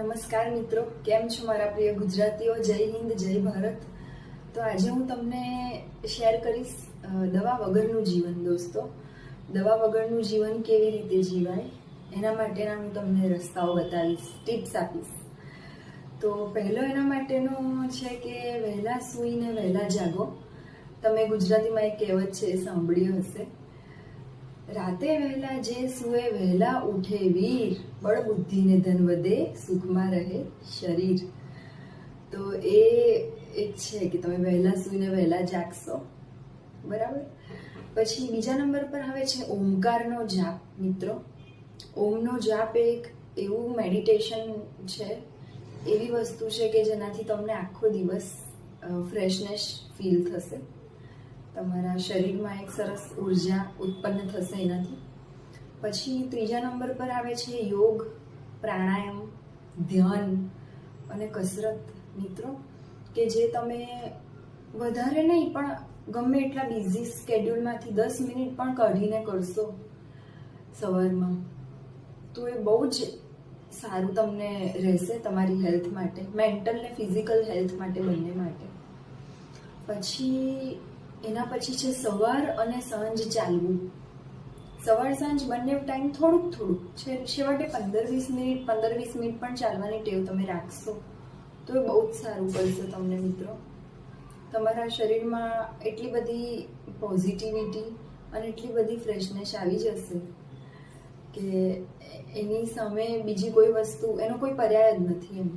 નમસ્કાર મિત્રો, કેમ છો મારા પ્રિય ગુજરાતીઓ? જય હિન્દ, જય ભારત. તો આજે હું તમને શેર કરીશ દવા વગરનું જીવન, દોસ્તો. દવા વગરનું જીવન કેવી રીતે જીવાય, એના માટેના હું તમને રસ્તાઓ બતાવીશ, ટિપ્સ આપીશ. તો પહેલો એના માટેનો છે કે વહેલા સૂઈને વહેલા જાગો. તમે ગુજરાતીમાં એક કહેવત છે, એ સાંભળ્યું હશે. રાતે વહેલા જે સુએ વહેલા ઉઠે વીર બળ બુદ્ધિને ધન વધે, સુખમાં રહે શરીર. તો એ એક છે કે તમે વહેલા સૂઈને વહેલા જાગશો. બરાબર? પછી બીજા નંબર પર હવે છે ઓમકારનો જાપ, મિત્રો. ઓમનો જાપ એક એવું મેડિટેશન છે, એવી વસ્તુ છે કે જેનાથી તમને આખો દિવસ ફ્રેશનેસ ફીલ થશે. તમારા શરીરમાં એક સરસ ઊર્જા ઉત્પન્ન થશે એનાથી. પછી ત્રીજા નંબર પર આવે છે યોગ, પ્રાણાયામ, ધ્યાન અને કસરત. મિત્રો, કે જે તમે વધારે નહીં, પણ ગમે એટલા બિઝી સ્કેડ્યુલમાંથી દસ મિનિટ પણ કાઢીને કરશો સવારમાં, તો એ બહુ જ સારું તમને રહેશે તમારી હેલ્થ માટે મેન્ટલ ને ફિઝિકલ હેલ્થ માટે બંને માટે. પછી એના પછી છે સવાર અને સાંજ ચાલવું. સવાર સાંજ બંને ટાઈમ થોડુંક થોડુંક. છે, છેવટે પંદર વીસ મિનિટ, પંદર વીસ મિનિટ પણ ચાલવાની ટેવ તમે રાખશો. તો એ બહુ જ સારું કરશે તમને મિત્રો. તમારા શરીરમાં એટલી બધી પોઝિટિવિટી અને એટલી બધી ફ્રેશનેસ આવી જશે કે એની સામે બીજી કોઈ વસ્તુ, એનો કોઈ પર્યાય જ નથી એમ.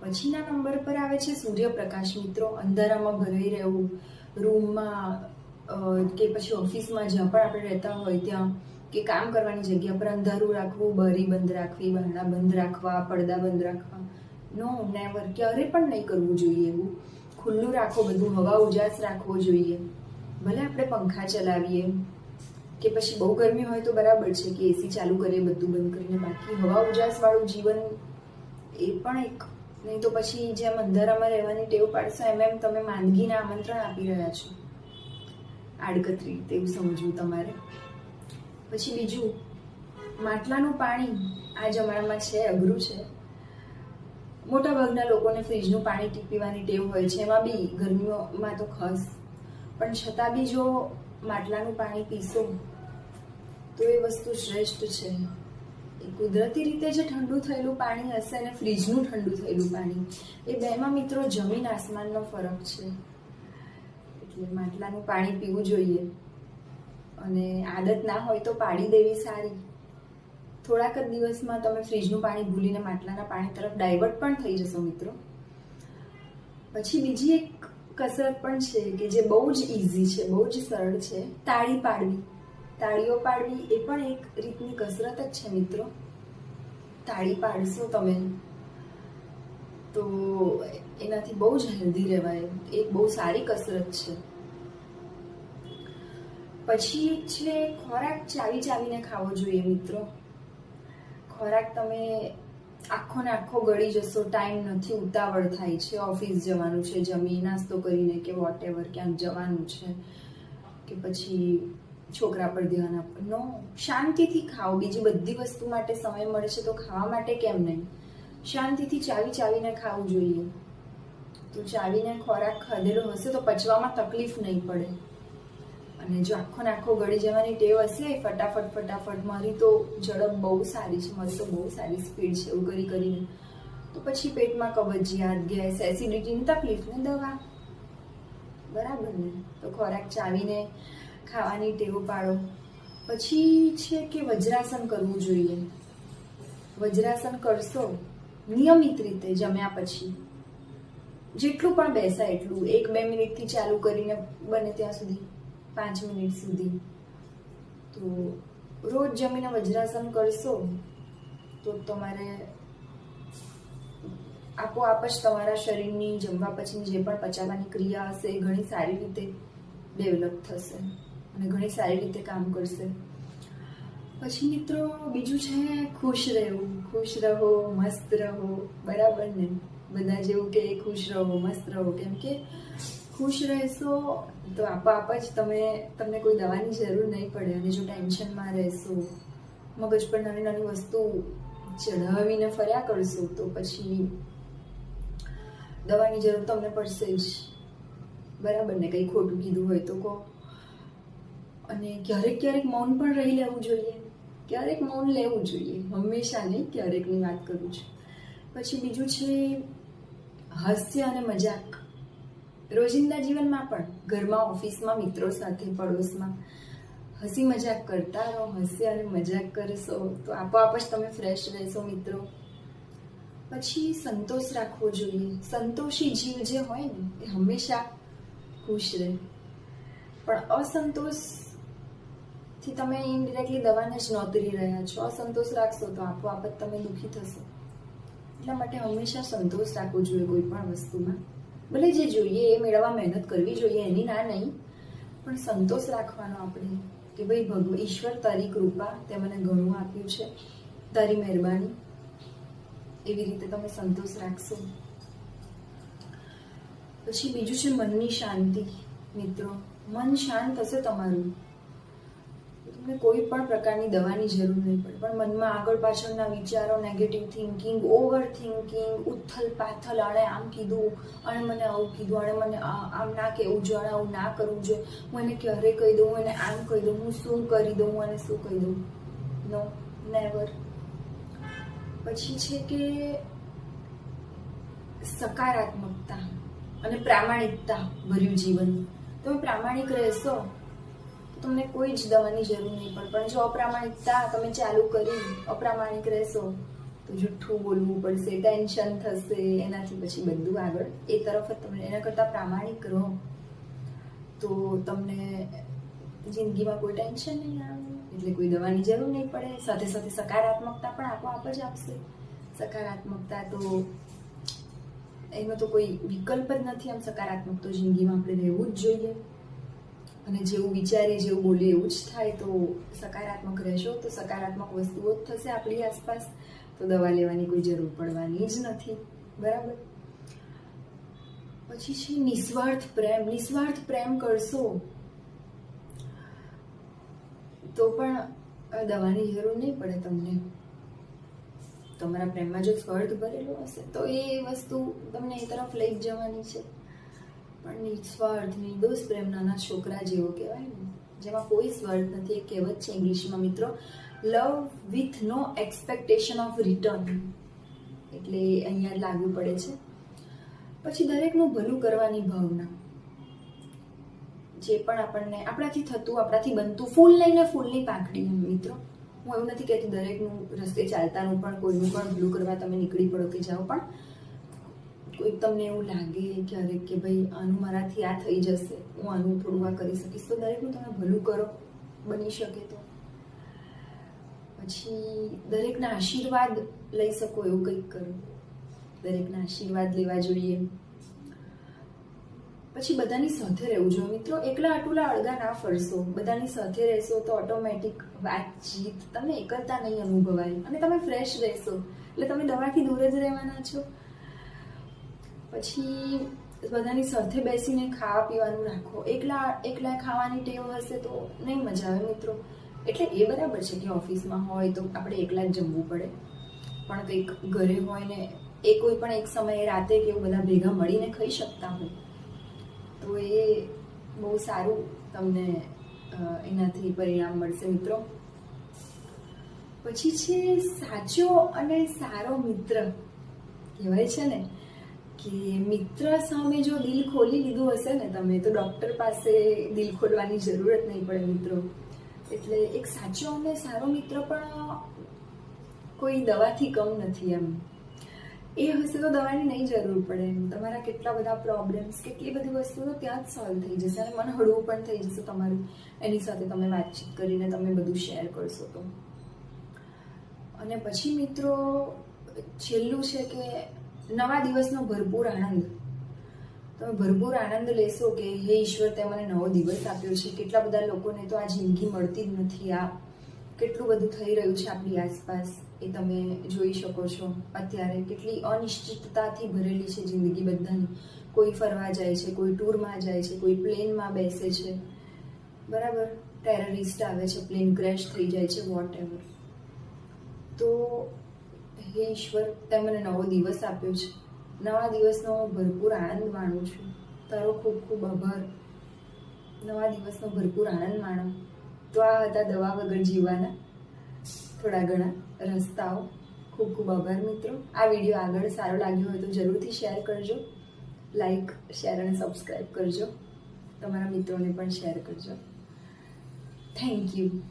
પછીના નંબર પર આવે છે સૂર્યપ્રકાશ મિત્રો. અંધારામાં ભરાઈ રહેવું. રૂમમાં કે પછી ઓફિસમાં જ્યાં પણ આપણે રહેતા હોય ત્યાં કે કામ કરવાની જગ્યા પર અંધારું રાખવું, બારી બંધ રાખવી, બારણા બંધ રાખવા, પડદા બંધ રાખવા. નો નેવર ક્યારે પણ નહીં કરવું જોઈએ એવું. ખુલ્લું રાખો, બધું હવા ઉજાસ રાખવો જોઈએ. ભલે આપણે પંખા ચલાવીએ, કે પછી બહુ ગરમી હોય તો બરાબર છે કે એસી ચાલુ કરીએ, બધું બંધ કરીને. બાકી હવા ઉજાસવાળું જીવન એ પણ એક નહીં તો પછી જેમ અંધારામાં રહેવાની ટેવ પાડશો, એમ એમ તમે માંદગીના આમંત્રણ આપી રહ્યા છો. આડકતરી રીતે સમજવું તમારે. પછી બીજું, માટલાનું પાણી આ જમાનામાં છે, અઘરું છે. મોટાભાગના લોકોને ફ્રીજનું પાણી ટીપીવાની ટેવ હોય છે, એમાં બી ગરમીઓમાં તો ખાસ. પણ છતાં બી જો માટલાનું પાણી પીશો, તો એ વસ્તુ શ્રેષ્ઠ છે. કુદરતી રીતે જે ઠંડુ થયેલું પાણી હશે અને ફ્રીજનું ઠંડુ થયેલું પાણી, એ બેમાં મિત્રો જમીન આસમાનનો ફરક છે. એટલે માટલાનું પાણી પીવું જોઈએ. અને આદત ના હોય તો પાડી દેવી સારી. થોડાક જ દિવસમાં તમે ફ્રીજનું પાણી ભૂલીને માટલાના પાણી તરફ ડાયવર્ટ પણ થઈ જશો મિત્રો. પછી બીજી એક કસરત પણ છે કે જે બહુ જ ઇઝી છે, બહુ જ સરળ છે, તાળી પાડવી. તાળીઓ પાડવી એ પણ એક રીતની કસરત જ છે મિત્રો. તાળી પાડશો તમે, તો એનાથી બહુ જ હેલ્ધી રહેવાય. એક બહુ સારી કસરત છે. પછી છે ખોરાક ચાવી ચાવીને ખાવો જોઈએ મિત્રો. ખોરાક તમે આખો ને આખો ગળી જશો ટાઈમ નથી, ઉતાવળ થાય છે. ઓફિસ જવાનું છે, જમી, નાસ્તો કરીને કે વોટ એવર ક્યાંક જવાનું છે કે પછી છોકરા પર ધ્યાન આપવું નો, શાંતિથી ખાઓ. બીજી બધી વસ્તુ માટે સમય મળે છે તો ખાવા માટે કેમ નહીં? શાંતિથી ચાવી ચાવીને ખાવું જોઈએ. તો ચાવીને ખોરાક ખાધેલો હશે તો પચવામાં તકલીફ નહીં પડે. અને જો આખો ને આખો ગળી જવાની ટેવ હશે ફટાફટ ફટાફટ મારી તો ઝડપ બહુ સારી છે, મારી તો બહુ સારી સ્પીડ છે, એવું કરી કરીને. તો પછી પેટમાં કબજિયાત, ગેસ, એસિડિટીની તકલીફ ને દવા. બરાબર ને? તો ખોરાક ચાવીને ખાવાની ટેવ પાડો. પછી છે કે વજ્રાસન કરવું જોઈએ. વજ્રાસન કરશો નિયમિત રીતે જમ્યા પછી. જેટલું પણ બેસાય એટલું. એક બે મિનિટથી ચાલુ કરીને બને ત્યાં સુધી. પાંચ મિનિટ સુધી. તો રોજ જમીને વજ્રાસન કરશો તો તમારે આપોઆપ જ તમારા શરીરની જમવા પછીની જે પણ પચાવવાની ક્રિયા હશે એ ઘણી સારી રીતે ડેવલપ થશે. અને ઘણી સારી રીતે કામ કરશે. પછી મિત્રો, બીજું છે ખુશ રહેવું. ખુશ રહો, મસ્ત રહો. બરાબર ને? બધા જેવું કે ખુશ રહો, મસ્ત રહો. કેમ કે ખુશ રહેશો તો આપોઆપ જ તમે, તમને કોઈ દવાની જરૂર નહીં પડે અને જો ટેન્શનમાં રહેશો, મગજ પર નાની નાની વસ્તુ ચઢાવીને ફર્યા કરશો તો પછી દવાની જરૂર તમને પડશે જ. બરાબર ને? કંઈ ખોટું કીધું હોય તો કહો. અને ક્યારેક ક્યારેક મૌન પણ રહી લેવું જોઈએ. ક્યારેક મૌન લેવું જોઈએ. હંમેશા નહીં ક્યારેકની વાત કરું છું. પછી બીજું છે હાસ્ય અને મજાક. રોજિંદા જીવનમાં પણ ઘરમાં ઓફિસમાં મિત્રો સાથે, પડોશમાં હસી મજાક કરતા રહો, હસી અને મજાક કરશો તો આપોઆપ જ તમે ફ્રેશ રહેશો મિત્રો. પછી સંતોષ રાખવો જોઈએ. સંતોષી જીવ જે હોય ને, એ હંમેશા ખુશ રહે. પણ અસંતોષ થી તમે ઇનડિરેક્ટલી દવાને જ નોતરી રહ્યા છો. અસંતોષ રાખશો તો આપોઆપ જ તમે દુઃખી થશો. એટલા માટે હંમેશા સંતોષ રાખવો જોઈએ કોઈ પણ વસ્તુમાં. ભલે જે જોઈએ, એ મેળવવા મહેનત કરવી જોઈએ, એની ના નહીં. પણ સંતોષ રાખવાનો આપણે કે ભાઈ ભગવ ઈશ્વર તારી કૃપા, તે મને ઘણું આપ્યું છે. તારી મહેરબાની. એવી રીતે તમે સંતોષ રાખશો. પછી બીજું છે મનની શાંતિ. મિત્રો, મન શાંત હશે તમારું. તમને કોઈ પણ પ્રકારની દવાની જરૂર નહીં પડે. પણ મનમાં આગળ પાછળના વિચારો નેગેટિવ થિંકિંગ ઓવર થિંકિંગ ઉથલ પાથલ, આણે આમ કીધું અને મને આવું કીધું, આણે મને આમ ના કહેવું જોઈએ, આણે આવું ના કરવું જોઈએ. હું એને ક્યારે કહી દઉં? એને આમ કહી દઉં? હું શું કરી દઉં? હું એને શું કહી દઉં? નો નેવર પછી છે કે સકારાત્મકતા અને પ્રામાણિકતા ભર્યું જીવન. તમે પ્રામાણિક રહેશો તમને કોઈ જ દવાની જરૂર નહીં પડે. પણ જો અપ્રામાણિકતા તમે ચાલુ કરી, અપ્રામાણિક રહેશો, તો જુઠ્ઠું બોલવું પડશે, ટેન્શન થશે, એનાથી પછી બધું આગળ. એ તરફ જ તમને, એના કરતાં પ્રામાણિક રહો. તો તમને જિંદગીમાં કોઈ ટેન્શન નહીં આવે, એટલે કોઈ દવાની જરૂર નહીં પડે. સાથે સાથે સકારાત્મકતા પણ આપોઆપ જ આપશે. સકારાત્મકતા તો એનો તો કોઈ વિકલ્પ જ નથી આમ સકારાત્મક તો જિંદગીમાં આપણે રહેવું જ જોઈએ. અને જેવું વિચારીએ જેવું બોલીએ, એવું જ થાય તો સકારાત્મક રહેશો, તો સકારાત્મક વસ્તુઓ જ થશે આપણી આસપાસ. તો દવા લેવાની કોઈ જરૂર પડવાની જ નથી. બરાબર? પછી છે નિસ્વાર્થ પ્રેમ. નિસ્વાર્થ પ્રેમ કરશો તો પણ દવાની જરૂર નહીં પડે તમને. તમારા પ્રેમમાં જો સ્વાર્થ ભરેલો હશે, તો એ વસ્તુ તમને એ તરફ લઈ જવાની છે. પણ નિસ્વાર્થ નિર્દોષ પ્રેમ નાના છોકરા જેવો કહેવાય ને. જેમાં કોઈ સ્વાર્થ નથી એક કહેવત છે ઇંગ્લિશમાં મિત્રો. Love with no expectation of return એટલે એ અહીંયા લાગુ પડે છે. પછી દરેકનું ભલું કરવાની ભાવના. જે પણ આપણને આપણાથી થતું, આપણાથી બનતું ફૂલ લઈને ફૂલની પાંખડી મિત્રો. હું એવું નથી કહેતી દરેકનું રસ્તે ચાલતાનું પણ, કોઈનું પણ ભલું કરવા તમે નીકળી પડો કે જાઓ, પણ કોઈક તમને એવું લાગે ક્યારેક કે ભાઈ આનું મારાથી આ થઈ જશે, હું આનું થોડું આ કરી શકીશ, તો દરેકનું તમે ભલું કરો, બની શકે તો. પછી દરેકના આશીર્વાદ લઈ શકો એવું કંઈક કરો. દરેકના આશીર્વાદ લેવા જોઈએ. પછી બધાની સાથે રહેવું જોઈએ. મિત્રો, એકલા આટુલા અળગા ના ફરશો. બધાની સાથે રહેશો તો ઓટોમેટિક વાતચીત તમને એકલતા નહીં અનુભવાય. અને તમે ફ્રેશ રહેશો. એટલે તમે દવાથી દૂર જ રહેવાના છો. પછી બધાની સાથે બેસીને ખાવા પીવાનું રાખો એકલા એકલા ખાવાની ટેવ હશે તો નહીં મજા આવે મિત્રો. એટલે એ બરાબર છે કે ઓફિસમાં હોય તો આપણે એકલા જ જમવું પડે. પણ કંઈક ઘરે હોય ને એ કોઈ પણ એક સમયે રાતે કે એવું બધા ભેગા મળીને ખાઈ શકતા હોય, તો એ બહુ સારું તમને એનાથી પરિણામ મળશે મિત્રો. પછી છે સાચો અને સારો મિત્ર કહેવાય છે ને. કે મિત્ર સામે જો દિલ ખોલી લીધું હશે ને તમે, તો ડૉક્ટર પાસે દિલ ખોલવાની જરૂરત નહીં પડે મિત્રો. એટલે એક સાચો અને સારો મિત્ર પણ કોઈ દવાથી કમ નથી એમ. એ હશે તો દવાની નહીં જરૂર પડે એમ. તમારા કેટલા બધા પ્રોબ્લેમ્સ કેટલી બધી વસ્તુઓ ત્યાં જ સોલ્વ થઈ જશે અને મન હળવું પણ થઈ જશે તમારું. એની સાથે તમે વાતચીત કરીને તમે બધું શેર કરશો તો. અને પછી મિત્રો, છેલ્લું છે કે નવા દિવસનો ભરપૂર આનંદ. તમે ભરપૂર આનંદ લેશો કે, હે ઈશ્વર, તે મને નવો દિવસ આપ્યો છે. કેટલા બધા લોકોને તો આ જિંદગી મળતી જ નથી. આ કેટલું બધું થઈ રહ્યું છે આપણી આસપાસ, એ તમે જોઈ શકો છો. અત્યારે કેટલી અનિશ્ચિતતાથી ભરેલી છે જિંદગી બધાની. કોઈ ફરવા જાય છે, કોઈ ટૂરમાં જાય છે, કોઈ પ્લેનમાં બેસે છે. બરાબર? ટેરરિસ્ટ આવે છે, પ્લેન ક્રેશ થઈ જાય છે વોટ એવર તો હે ઈશ્વર તે મને નવો દિવસ આપ્યો છે. નવા દિવસનો હું ભરપૂર આનંદ માણું છું. તારો ખૂબ ખૂબ આભાર. નવા દિવસનો ભરપૂર આનંદ માણો. તો આ હતા દવા વગર જીવવાના થોડા ઘણા રસ્તાઓ. ખૂબ ખૂબ આભાર મિત્રો. આ વીડિયો આગળ સારો લાગ્યો હોય તો જરૂરથી શેર કરજો. લાઈક, શેર અને સબસ્ક્રાઈબ કરજો. તમારા મિત્રોને પણ શેર કરજો. Thank you.